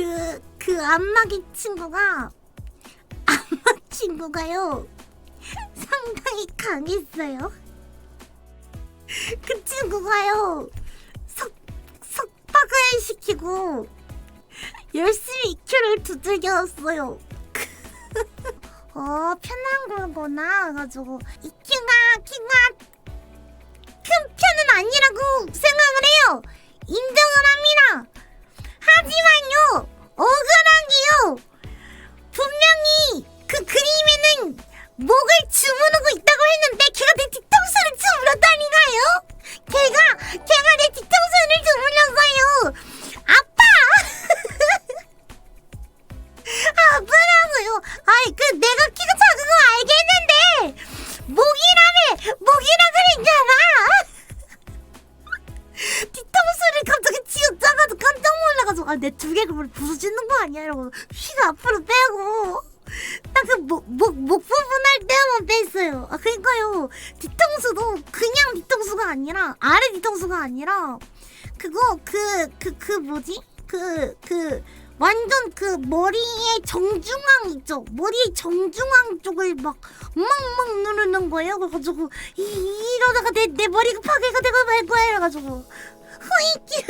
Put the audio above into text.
그, 그 안마기 친구가, 안마 친구가요, 상당히 강했어요. 그 친구가요, 석, 석박을 시키고, 열심히 EQ를 두들겨왔어요. 어, 편한 거구나. 해가지고, EQ가, 키가 목을 주무르고 있다고 했는데 걔가 내 뒤통수를 주물렀다니까요. 걔가 걔가 내 뒤통수를 주물렀어요. 아파. 아프라고요. 아이 그 내가 키가 작은 거 알겠는데 목이라며 목이라 그랬잖아. 뒤통수를 갑자기 쥐어짜가지고 깜짝 놀라가지고 아내 두개를 부서지는 거 아니야 이러고 휘가 앞으로 빼고 딱그목목목 부분 할 때만 뺐어요. 아 그러니까요. 뒤통수도 그냥 뒤통수가 아니라 아래 뒤통수가 아니라 그거 그 그 그 뭐지? 그 그 완전 그 머리의 정중앙 있죠? 머리의 정중앙 쪽을 막 막막 누르는 거예요. 그래가지고 이, 이러다가 내 내 머리가 파괴가 되고 말 거야. 이래가지고. 후이끼